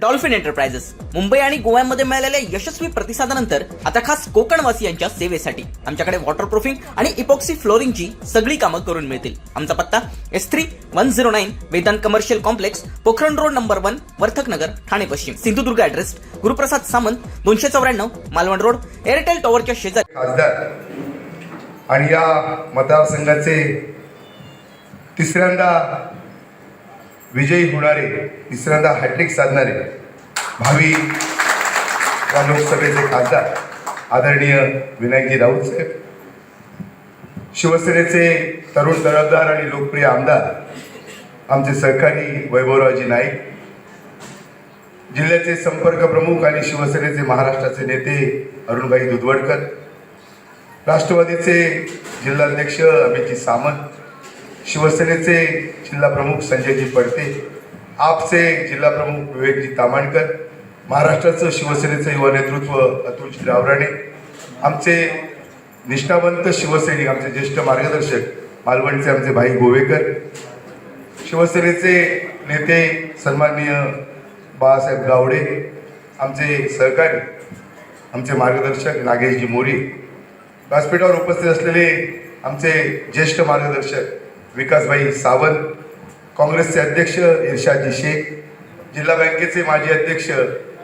Dolphin enterprises. Mumbai आणि गोव्यामध्ये मिळालेल्या यशस्वी प्रतिसादानंतर आता खास कोकणवासियांच्या सेवेसाठी आमच्याकडे वॉटरप्रूफिंग आणि इपॉक्सी फ्लोरिंगची सगळी कामं करून मिळतील. आमचा पत्ता S three one zero nine Vedant commercial complex Pokhran road number one Vartaknagar Thane पश्चिम. सिंधुदुर्ग ऍड्रेस गुरुप्रसाद सामंत दोनशे चौऱ्याण्णव मालवण रोड एअरटेल टॉवरच्या शेजारी. खासदार आणि या मतदारसंघाचे तिसऱ्यांदा विजयी होणारे तिसऱ्यांदा हॅट्रिक साधणारे भावी या लोकसभेचे खासदार आदरणीय विनायकजी राऊत साहेब शिवसेनेचे तरुण तडफदार आणि लोकप्रिय आमदार आमचे सहकारी वैभवरावजी नाईक जिल्ह्याचे संपर्क प्रमुख आणि शिवसेनेचे महाराष्ट्राचे नेते अरुणभाई दुधवडकर राष्ट्रवादीचे जिल्हाध्यक्ष अभिजित सामंत शिवसेनेचे जिल्हा प्रमुख संजयजी पडते आपचे जिल्हा प्रमुख विवेकजी तामाणकर महाराष्ट्राचं शिवसेनेचं युवा नेतृत्व अतुलजी रावराणे आमचे निष्ठावंत शिवसैनिक आमचे ज्येष्ठ मार्गदर्शक मालवणचे आमचे भाई गोवेकर शिवसेनेचे नेते सन्माननीय बाळासाहेब गावडे आमचे सहकारी आमचे मार्गदर्शक नागेशजी मोरी व्यासपीठावर उपस्थित असलेले आमचे ज्येष्ठ मार्गदर्शक विकासभाई सावंत काँग्रेसचे अध्यक्ष इर्शादजी शेख जिल्हा बँकेचे माजी अध्यक्ष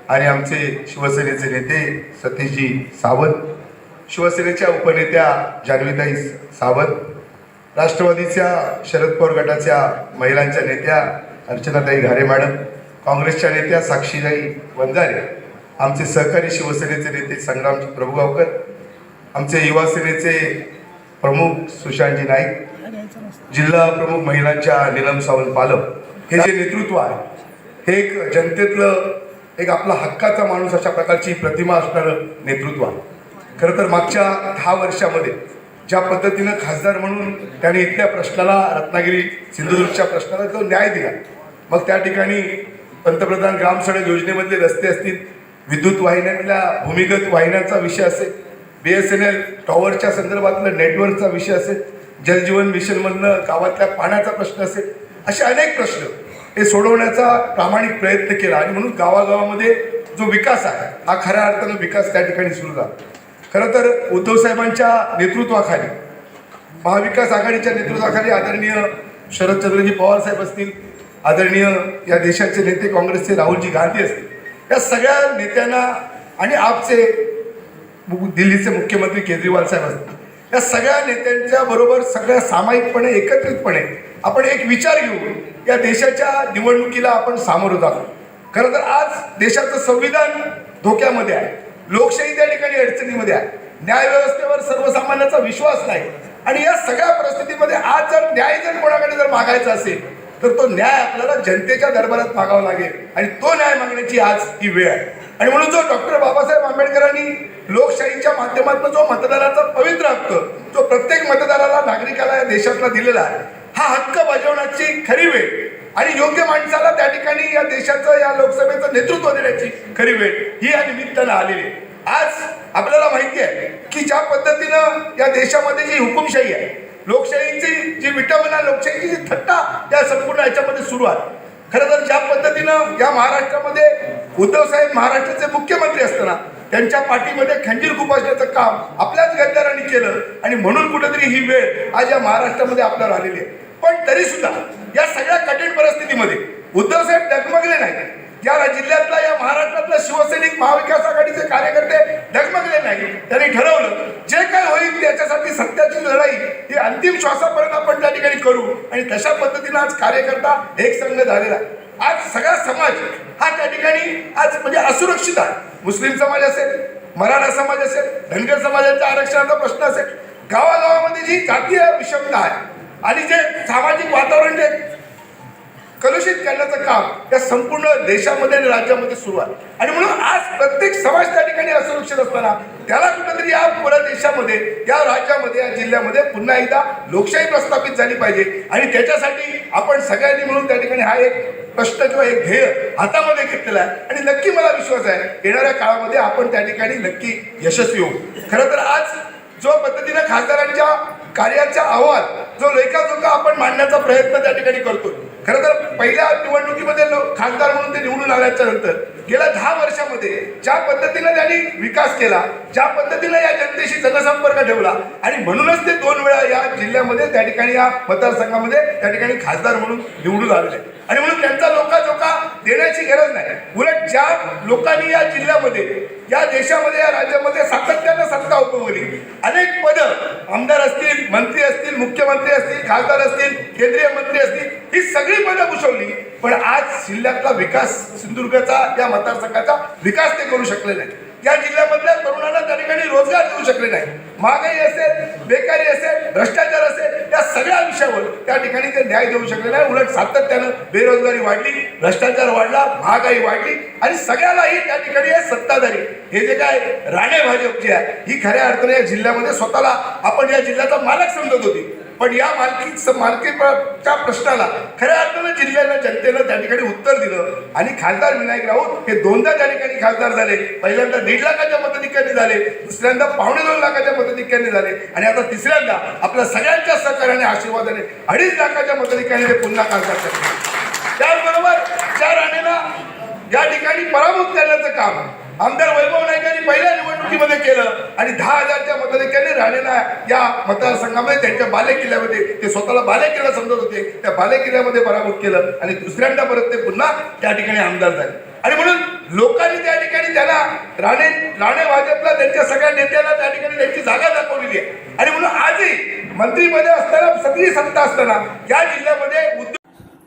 आणि आमचे शिवसेनेचे नेते सतीशजी सावंत शिवसेनेच्या उपनेत्या जान्हवीताई सावंत राष्ट्रवादीच्या शरद पवार गटाच्या महिलांच्या नेत्या अर्चनाताई घारे मॅडम काँग्रेसच्या नेत्या साक्षीताई वंजारे आमचे सहकारी शिवसेनेचे नेते संग्रामजी प्रभुगावकर आमचे युवा सेनेचे प्रमुख सुशांतजी नाईक जिल्हा प्रमुख महिलांच्या नीलम सावंत पालक हे जे नेतृत्व आहे हे एक जनतेतलं एक आपला हक्काचा माणूस अशा प्रकारची प्रतिमा असणारं नेतृत्व आहे. खरं तर मागच्या दहा वर्षामध्ये ज्या पद्धतीनं खासदार म्हणून त्याने इथल्या प्रश्नाला रत्नागिरी सिंधुदुर्गच्या प्रश्नाला तो न्याय दिला मग त्या ठिकाणी पंतप्रधान ग्राम सडक योजनेमधले रस्ते असतील विद्युत वाहिन्यातल्या भूमिगत वाहिन्यांचा विषय असेल बी एस एन एल टॉवरच्या संदर्भातलं नेटवर्कचा विषय असेल जलजीवन मिशनमधनं गावातल्या पाण्याचा प्रश्न असेल असे अनेक प्रश्न हे सोडवण्याचा प्रामाणिक प्रयत्न केला. आणि म्हणून गावागावामध्ये जो विकास आहे हा खऱ्या अर्थानं विकास त्या ठिकाणी सुरू झाला. खरं तर उद्धव साहेबांच्या नेतृत्वाखाली महाविकास आघाडीच्या नेतृत्वाखाली आदरणीय शरदचंद्रजी पवार साहेब असतील आदरणीय या देशाचे नेते काँग्रेसचे राहुलजी गांधी असतील या सगळ्या नेत्यांना आणि आपचे दिल्लीचे मुख्यमंत्री केजरीवाल साहेब असतील या सगळ्या नेत्यांच्या बरोबर सगळ्या सामायिकपणे एकत्रितपणे आपण एक विचार घेऊन या देशाच्या निवडणुकीला आपण सामोरं जातो खरं तर आज देशाचं संविधान धोक्यामध्ये आहे. लोकशाही त्या ठिकाणी अडचणीमध्ये आहे. न्याय व्यवस्थेवर सर्वसामान्यांचा विश्वास नाही. आणि या सगळ्या परिस्थितीमध्ये आज जर न्याय जर कोणाकडे जर मागायचा असेल तर तो न्याय आपल्याला जनतेच्या दरबारात मागावा लागेल. आणि तो न्याय मागण्याची आज ही वेळ आहे. आणि म्हणून जो डॉक्टर बाबासाहेब आंबेडकरांनी लोकशाहीच्या माध्यमातून जो मतदाराचा पवित्र हक्क जो प्रत्येक मतदाराला नागरिकाला या देशातला दिलेला आहे हा हक्क बजावण्याची खरी वेळ आणि योग्य माणसाला त्या ठिकाणी या देशाचं या लोकसभेचं नेतृत्व देण्याची खरी वेळ ही या निमित्तानं आलेली आहे. आज आपल्याला माहिती आहे की ज्या पद्धतीनं या देशामध्ये जी हुकुमशाही आहे लोकशाहीची जी विटंबना लोकशाहीची जी थट्टा या संपूर्ण याच्यामध्ये सुरू आहे. खरं तर ज्या पद्धतीनं या महाराष्ट्रामध्ये उद्धव साहेब महाराष्ट्राचे मुख्यमंत्री असताना त्यांच्या पाठीमध्ये खंजीर खुपासण्याचं काम आपल्याच गद्दारांनी केलं आणि म्हणून कुठेतरी ही वेळ आज या महाराष्ट्रामध्ये आपल्याला आलेली आहे. पण तरी सुद्धा या सगळ्या कठीण परिस्थितीमध्ये उद्धव साहेब डगमगले नाही या जिल्ह्यातला या महाराष्ट्रातला शिवसैनिक महाविकास आघाडीचे कार्यकर्ते डगमगले नाही त्यांनी ठरवलं जे काय होईल त्याच्यासाठी सत्याची लढाई ही अंतिम श्वासापर्यंत आपण त्या ठिकाणी करू. आणि तशा पद्धतीनं आज कार्यकर्ता एक संघ झालेला आहे. आज सगळा समाज हा त्या ठिकाणी आज म्हणजे असुरक्षित आहे. मुस्लिम समाज असेल मराठा समाज असेल धनगर समाजाच्या आरक्षणाचा प्रश्न असेल गावागावामध्ये जी जातीय विषमता आहे आणि जे सामाजिक वातावरण जे कलुषित करण्याचं काम या संपूर्ण देशामध्ये आणि राज्यामध्ये सुरू आहे. आणि म्हणून आज प्रत्येक समाज त्या ठिकाणी असुरक्षित असताना त्याला कुठेतरी या पुऱ्या देशामध्ये या राज्यामध्ये या जिल्ह्यामध्ये पुन्हा एकदा लोकशाही प्रस्थापित झाली पाहिजे. आणि त्याच्यासाठी आपण सगळ्यांनी म्हणून त्या ठिकाणी हा एक प्रश्न किंवा एक ध्येय हातामध्ये घेतलेला आहे. आणि नक्की मला विश्वास आहे येणाऱ्या काळामध्ये आपण त्या ठिकाणी नक्की यशस्वी होऊ. खरं तर आज जो पद्धतीनं खासदारांच्या कार्याचा अहवाल जो लेखाजोखा आपण मांडण्याचा प्रयत्न त्या ठिकाणी करतो खरं तर पहिल्या निवडणुकीमध्ये खासदार म्हणून ते निवडून आल्याच्यानंतर गेल्या दहा वर्षामध्ये ज्या पद्धतीनं त्यांनी विकास केला ज्या पद्धतीनं या जनतेशी जनसंपर्क ठेवला आणि म्हणूनच ते दोन वेळा या जिल्ह्यामध्ये त्या ठिकाणी या मतदारसंघामध्ये त्या ठिकाणी खासदार म्हणून निवडून आलेले आणि म्हणून त्यांचा लोकाजोका देण्याची गरज नाही. उलट ज्या लोकांनी या जिल्ह्यामध्ये या देशामध्ये या राज्यामध्ये सातत्यानं सत्ता उपभोगली अनेक पदं आमदार असतील मंत्री असतील मुख्यमंत्री असतील खासदार असतील केंद्रीय मंत्री असतील ही सगळी पदं भूषवली पण आज जिल्ह्यातला विकास सिंधुदुर्गचा या मतदारसंघाचा विकास ते करू शकले नाही या जिल्ह्यामधल्या तरुणांना त्या ठिकाणी रोजगार देऊ शकले नाही महागाई असेल बेकारी असेल भ्रष्टाचार असेल या सगळ्या विषयावर त्या ठिकाणी ते न्याय देऊ शकले नाही उलट सातत्यानं बेरोजगारी वाढली भ्रष्टाचार वाढला महागाई वाढली आणि सगळ्यालाही त्या ठिकाणी आहे सत्ताधारी हे जे काय राणे भाजप जे आहे ही खऱ्या अर्थाने या जिल्ह्यामध्ये स्वतःला आपण या जिल्ह्याचा मालक समजत होती. पण या मालकी मालकीच्या प्रश्नाला खऱ्या अर्थानं जिल्ह्याला जनतेनं त्या ठिकाणी उत्तर दिलं. आणि खासदार विनायक राऊत हे दोनदा त्या ठिकाणी खासदार झाले. पहिल्यांदा दीड लाखाच्या मताधिक्याने झाले. दुसऱ्यांदा पावणे दोन लाखाच्या मताधिक्याने झाले. आणि आता तिसऱ्यांदा आपल्या सगळ्यांच्या सहकार्याने आशीर्वादाने अडीच लाखाच्या मताधिक्याने ते पुन्हा खासदार झाले. त्याचबरोबर चार राणेला या ठिकाणी पराभूत करण्याचं काम आमदार वैभव नाईकांनी पहिल्या निवडणुकीमध्ये केलं आणि दहा हजारच्या मताधिक्याने राणेला या मतदारसंघामध्ये त्यांच्या बालेकिल्ल्यामध्ये ते स्वतःला बालेकिल्ला समजत होते त्या बालेकिल्ल्यामध्ये पराभूत केलं आणि दुसऱ्यांदा परत ते पुन्हा त्या ठिकाणी आमदार झाले. आणि म्हणून लोकांनी त्या ठिकाणी त्यांना राणे राणे भाजपला त्यांच्या सगळ्या नेत्याला त्या ठिकाणी त्यांची जागा दाखवलेली आहे. आणि म्हणून आजही मंत्रीमध्ये असताना सगळी सत्ता असताना या जिल्ह्यामध्ये